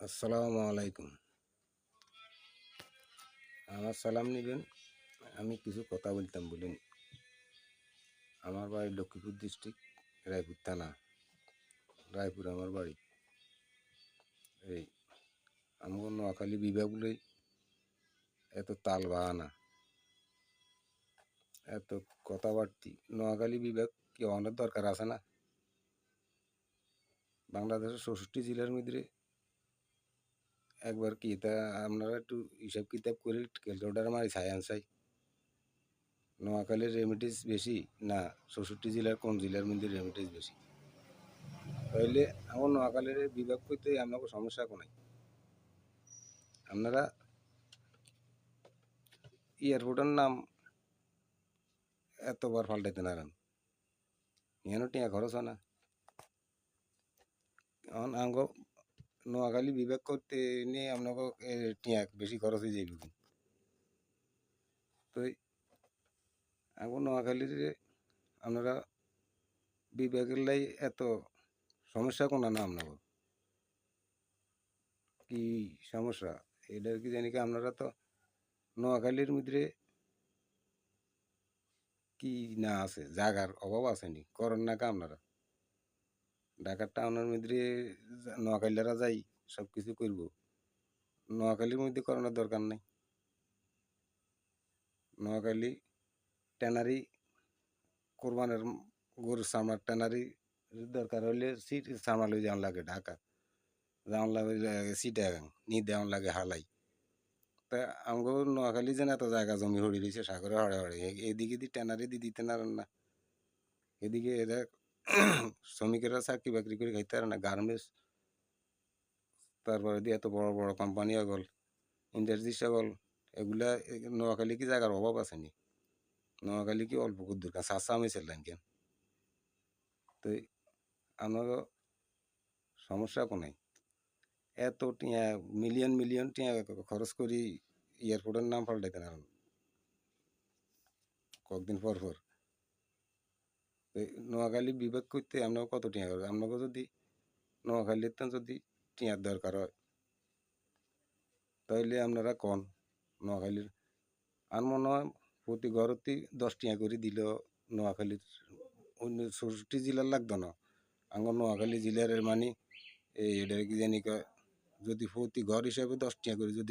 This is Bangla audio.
আসসালামু আলাইকুম। আমার সালাম নেবেন, আমি কিছু কথা বলতাম বলুন। আমার বাড়ি লক্ষ্মীপুর ডিস্ট্রিক্ট রায়পুর থানা। রায়পুর আমার বাড়ি। এই আমার নোয়াখালী বিভাগগুলোই এত তাল বাহানা এত কথাবার্তি। নোয়াখালী বিভাগ কি অনেক দরকার আছে না? বাংলাদেশের চৌষট্টি জেলার মধ্যে একবার কি তা আপনারা একটু হিসাব কিতাব করে ক্যালকুলেটার মারি ছাই আনসাই নোয়াখালীর রেমিডিস বেশি? না, চৌষট্টি জেলার কোন জেলার মধ্যে রেমিডিস বেশি? তাহলে আমার নোয়াখালীর বিভাগ করতে আপনাকে সমস্যা কোনো আপনারা এয়ারপোর্টের নাম এতবার পাল্টাইতে নারান এখানে টিয়া খরচ হয় না। এখন আঙ্গ নোয়াখালী বিভাগ করতে নিয়ে আপনাকে এ, টিয়া বেশি খরচ হয়ে যাবে তো এখন নোয়াখালীর আপনারা বিভাগের লাই এত সমস্যা কোনো না আপনাকে? কি সমস্যা? এটা কি জানি কি আপনারা তো নোয়াখালীর মধ্যে কি না আছে জাগার অভাব আসেনি করেন না কা আপনারা? ঢাকার টাউনের মধ্যে নোয়াখালীরা যাই সব কিছু করব। নোয়াখালীর মধ্যে করানোর দরকার নেই। নোয়াখালী ট্যানারি কোরবানের গরুর সামার ট্যানারি দরকার হলে সিট সামার লই যাওয়ান লাগে ঢাকা। যাওয়ান লাগে সিটাগাং নি দেওয়ান লাগে হালাই। তা আমগো নোয়াখালী যেন এত জায়গা জমি হড়ি রয়েছে সাগরে হড়ে হড়ে এদিকে দি ট্যানারি দি দিতে না, এদিকে এরা শ্রমিকেরা চাকরি বাকরি করে খাইতে পারে না, গার্মেন্টস। তারপরে দিয়ে এত বড় বড় কোম্পানি আগল ইন্ডাস্ট্রি সকল এগুলা নোয়াখালী কি জায়গার অভাব আছে নি? নোয়াখালী কি অল্প কুদ্দুর কাছে আসা আমি ছিলাম কেন? তো আমারও সমস্যা কোনাই এত টিয়া মিলিয়ন মিলিয়ন টিয়া খরচ করি এয়ারপোর্টের নাম পাল্টাইতে না কয়েকদিন পর পর। নোয়াখালী বিভাগ করতে আপনাকে কত টিয়া করবে? আপনাকে যদি নোয়াখালীতে যদি টিয়ার দরকার হয় তাহলে আপনারা কন নোয়াখালীর? আর মনে হয় প্রতি ঘরতেই দশ টিয়া করে দিল নোয়াখালীর। অন্য চৌষট্টি জেলার লাগতো না। আমার নোয়াখালী জেলার মানে এই এটা কি জানি যদি প্রতি ঘর হিসাবে দশ টিয়া করে যদি